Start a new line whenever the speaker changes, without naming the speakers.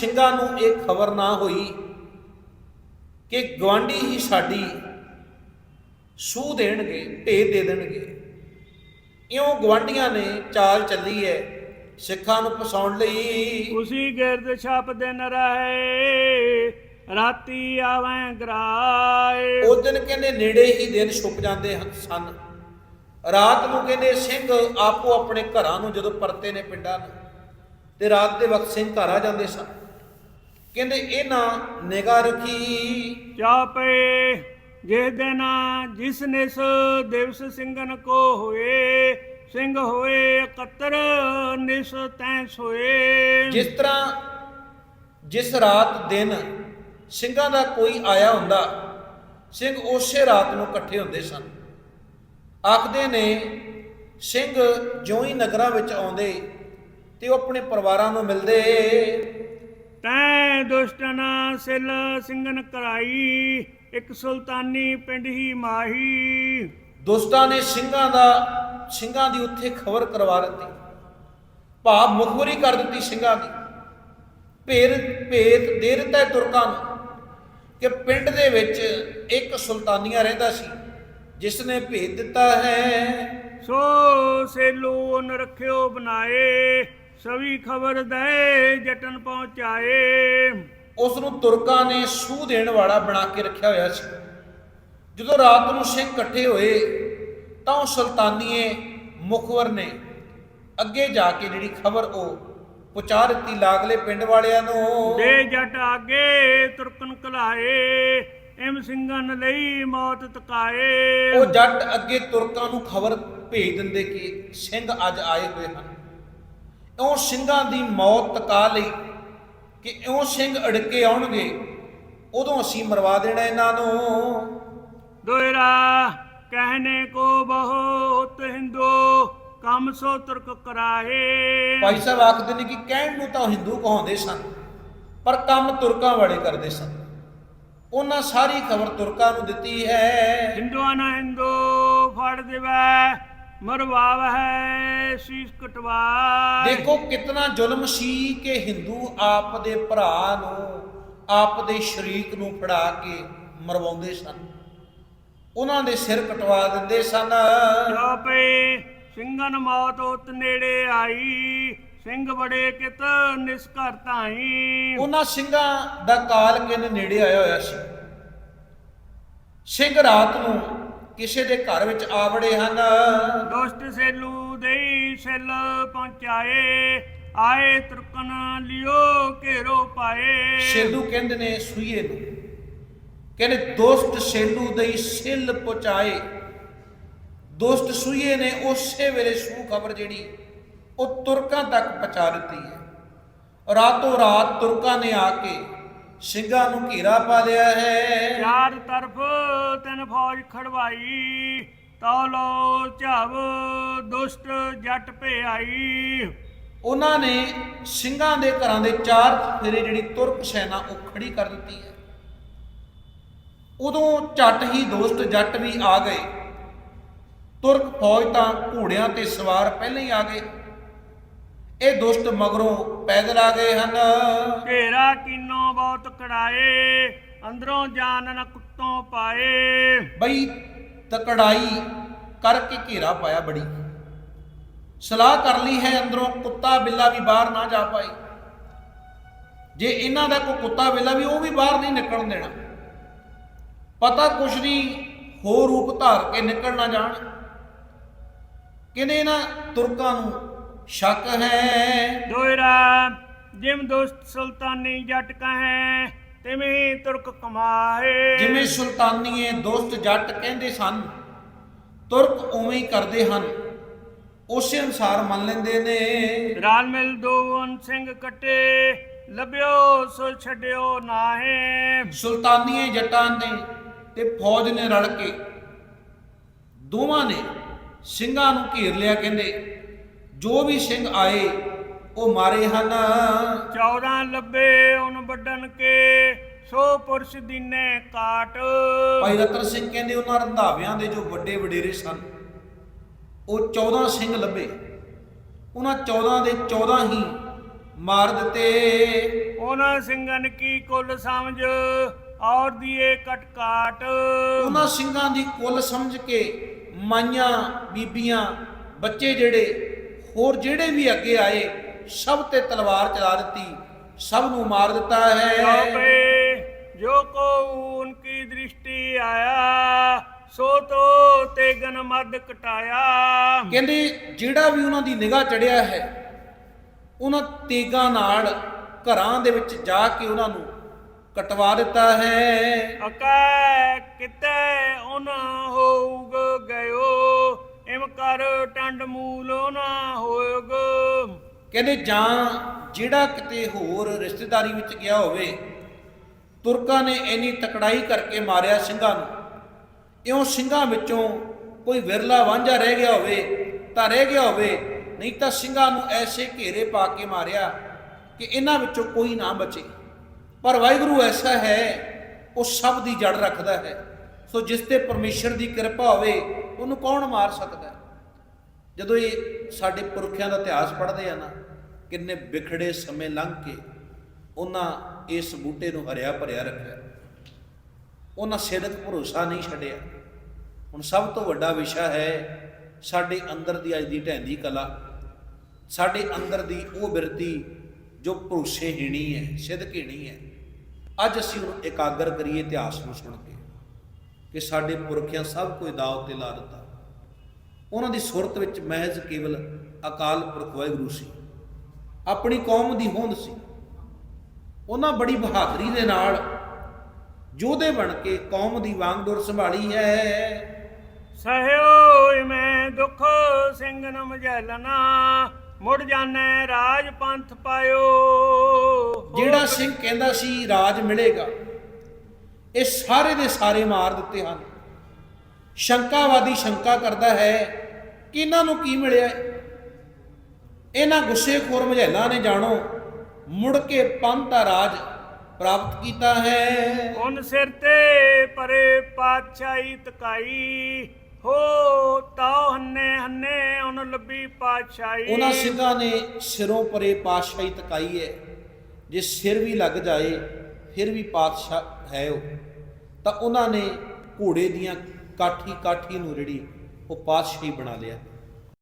ਸਿੰਘਾਂ ਨੂੰ ਇਹ ਖਬਰ ਨਾ ਹੋਈ ਕਿ ਗਵਾਂਢੀ ਹੀ ਸਾਡੀ ਸੂਹ ਦੇਣਗੇ ਢੇ ਦੇ ਦੇਣਗੇ। ਇਉਂ ਗਵਾਂਢੀਆਂ ਨੇ ਚਾਲ ਚੱਲੀ ਹੈ ਸਿੱਖਾਂ ਨੂੰ ਫਸਾਉਣ ਲਈ।
ਉਸੀ ਗਿਰਦ ਛਪ ਦਿਨ ਰਹੇ ਰਾਤੀ ਆਵੇਂ ਗਰਾਏ।
ਉਸ ਦਿਨ ਕਹਿੰਦੇ ਨੇੜੇ ਹੀ ਦਿਨ ਛੁਪ ਜਾਂਦੇ ਸਨ। ਰਾਤ ਨੂੰ ਕਹਿੰਦੇ ਸਿੰਘ ਆਪੋ ਆਪਣੇ ਘਰਾਂ ਨੂੰ ਜਦੋਂ ਪਰਤੇ ਨੇ ਪਿੰਡਾਂ ਨੂੰ ਤੇ ਰਾਤ ਦੇ ਵਕਤ ਸਿੰਘ ਘਰ ਆ ਜਾਂਦੇ ਸਨ। ਕਹਿੰਦੇ ਇਹਨਾਂ ਨਿਗਾਹ ਰੱਖੀ।
ਚਾਪੇ ਜਿਸ ਦਿਨ ਜਿਸ ਨਿਸ ਦਿਵਸ ਸਿੰਘਨ ਕੋ ਹੋਏ ਸਿੰਘ ਹੋਏ ਇਕੱਤਰ ਨਿਸ ਤੈ ਸੋਏ।
ਜਿਸ ਤਰ੍ਹਾਂ ਜਿਸ ਰਾਤ ਦਿਨ ਸਿੰਘਾਂ ਦਾ ਕੋਈ ਆਇਆ ਹੁੰਦਾ ਸਿੰਘ ਉਸੇ ਰਾਤ ਨੂੰ ਇਕੱਠੇ ਹੁੰਦੇ ਸਨ। ਆਖਦੇ ਨੇ ਸਿੰਘ ਜਿਉਂ ਹੀ ਨਗਰਾਂ ਵਿੱਚ ਆਉਂਦੇ ਤੇ ਉਹ ਆਪਣੇ ਪਰਿਵਾਰਾਂ ਨੂੰ ਮਿਲਦੇ
ਤੈ ਦੁਸ਼ਟਨ ਸਿਲ ਸਿੰਘਨ ਕਰਾਈ ਇੱਕ ਸੁਲਤਾਨੀ ਪਿੰਡ ਹੀ ਮਾਹੀ।
ਦੋਸਤਾਂ ਨੇ ਸਿੰਘਾਂ ਦਾ ਸਿੰਘਾਂ ਦੀ ਉੱਥੇ ਖਬਰ ਕਰਵਾ ਦਿੱਤੀ। ਭਾਵ ਮੁਖਬਰੀ ਕਰ ਦਿੱਤੀ ਸਿੰਘਾਂ ਦੀ। ਭੇਦ ਭੇਦ ਦੇ ਦਿੱਤਾ ਤੁਰਕਾਂ ਨੂੰ ਕਿ ਪਿੰਡ ਦੇ ਵਿੱਚ ਇੱਕ ਸੁਲਤਾਨੀਆ ਰਹਿੰਦਾ ਸੀ ਜਿਸ ਨੇ ਭੇਦ ਦਿੱਤਾ ਹੈ।
ਸੋ ਸੇਲੂ ਨ ਰੱਖਿਓ ਬਣਾਏ ਸਵੀ ਖਬਰ ਦੇ ਜਟਨ ਪਹੁੰਚਾਏ।
ਉਸ ਨੂੰ ਤੁਰਕਾਂ ਨੇ ਸੂਹ ਦੇਣ ਵਾਲਾ ਬਣਾ ਕੇ ਰੱਖਿਆ ਹੋਇਆ ਸੀ। ਜਦੋਂ ਰਾਤ ਨੂੰ ਸਿੰਘ ਇਕੱਠੇ ਹੋਏ ਤਾਂ ਉਹ ਸੁਲਤਾਨੀਏ ਮੁਖਵਰ ਨੇ ਅੱਗੇ ਜਾ ਕੇ ਜਿਹੜੀ ਖਬਰ ਉਹ ਪਹੁੰਚਾ ਦਿੱਤੀ ਲਾਗਲੇ ਪਿੰਡ ਵਾਲਿਆਂ ਨੂੰ।
ਦੇ ਜਟ ਆਗੇ ਤੁਰਕਨ ਕਲਾਏ ਇਮ ਸਿੰਘਨ ਲਈ ਮੌਤ ਤਕਾਏ।
ਉਹ ਜੱਟ ਅੱਗੇ ਤੁਰਕਾਂ ਨੂੰ ਖਬਰ ਭੇਜ ਦਿੰਦੇ ਕਿ ਸਿੰਘ ਅੱਜ ਆਏ ਹੋਏ ਹਨ। ਇਉਂ ਸਿੰਘਾਂ ਦੀ ਮੌਤ ਤਕਾ ਲਈ ਕਿ ਇਉਂ ਸਿੰਘ ਅੜਕੇ ਆਉਣਗੇ ਉਦੋਂ ਅਸੀਂ ਮਰਵਾ ਦੇਣਾ ਇਹਨਾਂ ਨੂੰ।
ਦੋਇਰਾ ਕਹਿਨੇ ਕੋ ਬਹੁਤ ਹਿੰਦੂ ਕੰਮ ਸੋ ਤੁਰਕ ਕਰਾਏ
ਭਾਈ ਸਾਹਿਬ ਆਖਦੇ ਨੇ ਕਿ ਕਹਿਣ ਨੂੰ ਤਾਂ ਹਿੰਦੂ ਕਹਾਉਂਦੇ ਸਨ ਪਰ ਕੰਮ ਤੁਰਕਾਂ ਵਾਲੇ ਕਰਦੇ ਸਨ। ਉਹਨਾਂ ਸਾਰੀ ਖਬਰ ਤੁਰਕਾਂ ਨੂੰ ਦਿੱਤੀ ਹੈ।
ਹਿੰਦੂਆਂ ਨਾ ਹਿੰਦੂ ਫੜ ਦੇਵੈ ਮਰਵਾਵ ਹੈ ਸੀਸ ਕਟਵਾ
ਦੇਖੋ ਕਿਤਨਾ ਜ਼ੁਲਮ ਸੀ ਕਿ ਹਿੰਦੂ ਆਪ ਦੇ ਭਰਾ ਨੂੰ ਆਪ ਦੇ ਸ਼ਰੀਕ ਨੂੰ ਫੜਾ ਕੇ ਮਰਵਾਉਂਦੇ ਸਨ। ਉਹਨਾਂ ਦੇ ਸਿਰ ਕਟਵਾ ਦਿੰਦੇ ਸਨ।
ਜਾਪੇ ਸਿੰਘਨ ਮੌਤ ਉਤ ਨੇੜੇ ਆਈ ਸਿੰਘ ਬੜੇ ਕਿਤ ਨਿਸਕਰ ਧਾਈ।
ਉਹਨਾਂ ਸਿੰਘਾਂ ਦਾ ਕਾਲ ਕਿਨ ਨੇੜੇ ਆਇਆ ਹੋਇਆ ਸੀ। ਸਿੰਘ ਰਾਤ ਨੂੰ ਕਿਸੇ ਦੇ ਘਰ ਵਿੱਚ ਆ ਵੜੇ ਹਨ।
ਦੁਸ਼ਟ ਸੇਲੂ ਦੇਈ ਸੇਲ ਪਹੁੰਚਾਏ ਆਏ ਤੁਰਕਨ ਲਿਓ ਘੇਰੋ ਪਾਏ।
ਸੇਲੂ ਕਹਿੰਦੇ ਨੇ ਸੂਈਏ ਨੂੰ। ਕਹਿੰਦੇ ਦੋਸਤ ਸੇਲੂ ਦੇ ਸਿਲ ਪਹੁੰਚਾਏ। ਦੋਸਤ ਸੂਈਏ ਨੇ ਉਸੇ ਵੇਲੇ ਸੂ ਖਬਰ ਜਿਹੜੀ ਉਹ ਤੁਰਕਾਂ ਤੱਕ ਪਹੁੰਚਾ ਦਿੱਤੀ ਹੈ। ਰਾਤੋਂ ਰਾਤ ਤੁਰਕਾਂ ਨੇ ਆ ਕੇ ਸਿੰਘਾਂ ਨੂੰ ਘੇਰਾ ਪਾ ਲਿਆ ਹੈ।
ਚਾਰ ਤਰਫ ਤਿੰਨ ਫੌਜ ਖੜਵਾਈ ਤੌਲੋ ਝਾਵ ਦੁਸ਼ਟ ਜੱਟ ਭੇ ਆਈ
ਉਹਨਾਂ ਨੇ ਸਿੰਘਾਂ ਦੇ ਘਰਾਂ ਦੇ ਚਾਰ ਫੇਰੇ ਜਿਹੜੀ ਤੁਰਕ ਸੈਨਾ ਉਹ ਖੜੀ ਕਰ ਦਿੱਤੀ ਹੈ। ਉਦੋਂ ਝੱਟ ਹੀ ਦੋਸਤ ਜੱਟ ਵੀ ਆ ਗਏ। ਤੁਰਕ ਫੌਜ ਤਾਂ ਘੋੜਿਆਂ ਤੇ ਸਵਾਰ ਪਹਿਲਾਂ ਹੀ ਆ ਗਏ। ਇਹ ਦੁਸ਼ਟ ਮਗਰੋਂ ਪੈਦਲ ਆ ਗਏ ਹਨ।
ਘੇਰਾ ਕੀਨੋ ਬਹੁਤ ਕੜਾਏ ਅੰਦਰੋਂ ਜਾਨ ਨ ਕੁੱਤੋਂ ਪਾਏ।
ਬਈ ਤਕੜਾਈ ਕਰਕੇ ਘੇਰਾ ਪਾਇਆ ਬੜੀ। ਸਲਾਹ ਕਰ ਲਈ ਹੈ ਅੰਦਰੋਂ ਕੁੱਤਾ ਬਿੱਲਾ ਵੀ ਬਾਹਰ ਨਾ ਜਾ ਪਾਏ। ਜੇ ਇਹਨਾਂ ਦਾ ਕੋਈ ਕੁੱਤਾ ਬਿੱਲਾ ਵੀ ਉਹ ਵੀ ਬਾਹਰ ਨਹੀਂ ਨਿਕਲਣ ਦੇਣਾ। ਪਤਾ ਕੁਛ ਨਹੀਂ ਹੋਰ ਰੂਪ ਧਾਰ ਕੇ ਨਿਕਲ ਨਾ ਜਾਣ। ਕਿਨੇ ਨਾ ਤੁਰਕਾਂ ਨੂੰ ਸ਼ੱਕ ਹੈ।
ਦੋਇਰਾ ਜਿਮ ਦੋਸਤ ਸੁਲਤਾਨੀ ਜੱਟ ਕਹੈ ਤਿਵੇਂ ਤੁਰਕ ਕਮਾਏ।
ਜਿਵੇਂ ਸੁਲਤਾਨੀਏ ਦੋਸਤ ਜੱਟ ਕਹਿੰਦੇ ਸਨ ਤੁਰਕ ਉਵੇਂ ਹੀ ਕਰਦੇ ਹਨ। ਉਸੇ ਅਨਸਾਰ ਮੰਨ ਲੈਂਦੇ ਨੇ।
ਰਾਲ ਮਿਲ ਦੋਵਨ ਸਿੰਘ ਕੱਟੇ ਲੱਭਿਓ ਸੋ ਛੱਡਿਓ ਨਾਹੇ।
ਸੁਲਤਾਨੀਏ ਜੱਟਾਂ ਨੇ ਤੇ ਫੌਜ ਨੇ ਰਲ ਕੇ ਦੋਵਾਂ ਨੇ ਸਿੰਘਾਂ ਨੂੰ ਘੇਰ ਲਿਆ ਕਹਿੰਦੇ ਜੋ ਵੀ ਸਿੰਘ ਆਏ ਉਹ ਮਾਰੇ ਹਨ।
14 ਲੱਭੇ ਉਹਨ ਵੱਡਨ ਕੇ ਸੋ ਪੁਰਸ਼ ਦੀਨੇ ਕਾਟ।
ਭਾਈ ਰਤਨ ਸਿੰਘ ਕਹਿੰਦੇ ਉਹਨਾਂ ਰੰਧਾਵਿਆਂ ਦੇ ਜੋ ਵੱਡੇ ਵਡੇਰੇ ਸਨ ਉਹ 14 ਸਿੰਘ ਲੱਭੇ। ਉਹਨਾਂ 14 ਦੇ 14 ਹੀ ਮਾਰ ਦਿੱਤੇ।
ਉਹਨਾਂ ਸਿੰਘਨ ਕੀ ਕੁੱਲ ਸਮਝ? ਔਰ ਦੀਏ ਕਟਕਾਟ
ਉਹਨਾਂ ਸਿੰਘਾਂ ਦੀ ਕੁੱਲ ਸਮਝ ਕੇ ਮਾਈਆਂ ਬੀਬੀਆਂ ਬੱਚੇ ਜਿਹੜੇ ਹੋਰ ਜਿਹੜੇ ਵੀ ਅੱਗੇ ਆਏ ਸਭ ਤੇ ਤਲਵਾਰ ਚਲਾ ਦਿੱਤੀ ਸਭ ਨੂੰ ਮਾਰ ਦਿੱਤਾ ਹੈ।
ਜੋ ਕੋ ਉਨਕੀ ਦ੍ਰਿਸ਼ਟੀ ਆਇਆ ਸੋ ਤੋ ਤੇਗਨ ਮਦ ਕਟਾਇਆ।
ਕਹਿੰਦੇ ਜਿਹੜਾ ਵੀ ਉਹਨਾਂ ਦੀ ਨਿਗਾਹ ਚੜਿਆ ਹੈ ਉਹਨਾਂ ਤੇਗਾਂ ਨਾਲ ਘਰਾਂ ਦੇ ਵਿੱਚ ਜਾ ਕੇ ਉਹਨਾਂ ਨੂੰ ਕਟਵਾ ਦਿੱਤਾ ਹੈ।
ਅਕੈ ਕਿਤੇ ਉਨ ਹੋਊਗ ਗਇਓ। ਇਮ ਕਰ ਟੰਡ ਮੂਲ ਨਾ ਹੋਇਗ
ਕਹਿੰਦੇ ਜਾਂ ਜਿਹੜਾ ਕਿਤੇ ਹੋਰ ਰਿਸ਼ਤੇਦਾਰੀ ਵਿੱਚ ਗਿਆ ਹੋਵੇ, ਤੁਰਕਾਂ ਨੇ ਇੰਨੀ ਤਕੜਾਈ ਕਰਕੇ ਮਾਰਿਆ ਸਿੰਘਾਂ ਨੂੰ। ਇਉਂ ਸਿੰਘਾਂ ਵਿੱਚੋਂ ਕੋਈ ਵਿਰਲਾ ਵਾਂਝਾ ਰਹਿ ਗਿਆ ਹੋਵੇ, ਤਾਂ ਰਹਿ ਗਿਆ ਹੋਵੇ, ਨਹੀਂ ਤਾਂ ਸਿੰਘਾਂ ਨੂੰ ਐਸੇ ਘੇਰੇ ਪਾ ਕੇ ਮਾਰਿਆ ਕਿ ਇਹਨਾਂ ਵਿੱਚੋਂ ਕੋਈ ਨਾ ਬਚੇ। ਪਰ ਵਾਹਿਗੁਰੂ ਐਸਾ ਹੈ, ਉਹ ਸਭ ਦੀ ਜੜ ਰੱਖਦਾ ਹੈ। ਸੋ ਜਿਸ ਤੇ ਪਰਮੇਸ਼ਰ ਦੀ ਕਿਰਪਾ ਹੋਵੇ ਉਹਨੂੰ ਕੌਣ ਮਾਰ ਸਕਦਾ? ਜਦੋਂ ਇਹ ਸਾਡੇ ਪੁਰਖਿਆਂ ਦਾ ਇਤਿਹਾਸ ਪੜ੍ਹਦੇ ਆ ਨਾ, ਕਿੰਨੇ ਵਿਖੜੇ ਸਮੇਂ ਲੰਘ ਕੇ ਉਹਨਾਂ ਇਸ ਬੂਟੇ ਨੂੰ ਹਰਿਆ ਭਰਿਆ ਰੱਖਿਆ। ਉਹਨਾਂ ਸਿਰਕ ਭਰੋਸਾ ਨਹੀਂ ਛੱਡਿਆ। ਹੁਣ ਸਭ ਤੋਂ ਵੱਡਾ ਵਿਸ਼ਾ ਹੈ ਸਾਡੇ ਅੰਦਰ ਦੀ ਅੱਜ ਦੀ ਢਹਿੰਦੀ ਕਲਾ। ਸਾਡੇ ਅੰਦਰ ਦੀ ਉਹ ਬਿਰਤੀ ਜੋ ਭਰੋਸੇਹੀਣੀ ਹੈ, ਸਿਦਕਹੀਣੀ ਹੈ। ਅੱਜ ਅਸੀਂ ਉਹਨੂੰ ਇਕਾਗਰ ਕਰੀਏ ਇਤਿਹਾਸ ਨੂੰ ਸੁਣ ਕੇ। ਕਿ ਸਾਡੇ ਪੁਰਖਿਆਂ ਸਭ ਕੁਝ ਦਾਅ ਤੇ ਲਾ ਦਿੱਤਾ। ਉਹਨਾਂ ਦੀ ਸੁਰਤ ਵਿੱਚ ਮਹਿਜ਼ ਕੇਵਲ ਅਕਾਲ ਪੁਰਖ ਵਾਹਿਗੁਰੂ ਸੀ। ਆਪਣੀ ਕੌਮ ਦੀ ਹੋਂਦ ਸੀ। ਉਹਨਾਂ ਬੜੀ ਬਹਾਦਰੀ ਦੇ ਨਾਲ ਯੋਧੇ ਬਣ ਕੇ ਕੌਮ ਦੀ ਵਾਂਗਡੋਰ ਸੰਭਾਲੀ ਹੈ।
ਸਹਿਓ ਮੈਂ ਦੁਖ ਸਿੰਘ ਨ ਮਝੈਲਨਾ ਮੁੜ ਜਾਣੈ ਰਾਜ ਪੰਥ ਪਾਇਓ।
ਜਿਹੜਾ ਸਿੰਘ ਕਹਿੰਦਾ ਸੀ ਰਾਜ ਮਿਲੇਗਾ। ਇਹ ਸਾਰੇ ਦੇ ਸਾਰੇ ਮਾਰ ਦਿੱਤੇ ਹਨ। ਸ਼ੰਕਾਵਾਦੀ ਸ਼ੰਕਾ ਕਰਦਾ ਹੈ ਕਿ ਇਹਨਾਂ ਨੂੰ ਕੀ ਮਿਲਿਆ? ਇਹਨਾਂ ਗੁੱਸੇਖੋਰ ਮਝੈਲਾਂ ਨੇ ਜਾਣੋ ਮੁੜ ਕੇ ਪੰਥ ਦਾ ਰਾਜ ਪ੍ਰਾਪਤ ਕੀਤਾ ਹੈ।
ਉਨ ਸਿਰ ਤੇ ਪਰੇ ਪਾਤਸ਼ਾਹੀ ਤਕਾਈ? ਹੋ ਤਾਉ ਹੰਨੇ ਹੰਨੇ ਉਨ ਲੱਭੀ ਪਾਤਸ਼ਾਹੀ।
ਉਹਨਾਂ ਸਿੰਘਾਂ ਨੇ ਸਿਰੋਂ ਪਰੇ ਪਾਤਸ਼ਾਹੀ ਤਕਾਈ ਹੈ। ਜੇ ਸਿਰ ਵੀ ਲੱਗ ਜਾਏ ਫਿਰ ਵੀ ਪਾਤਸ਼ਾਹ ਹੈ ਉਹ। ਤਾਂ ਉਹਨਾਂ ਨੇ ਘੋੜੇ ਦੀਆਂ ਕਾਠੀ ਕਾਠੀ ਨੂੰ ਜਿਹੜੀ ਉਹ ਪਾਤਸ਼ਾਹੀ ਬਣਾ ਲਿਆ।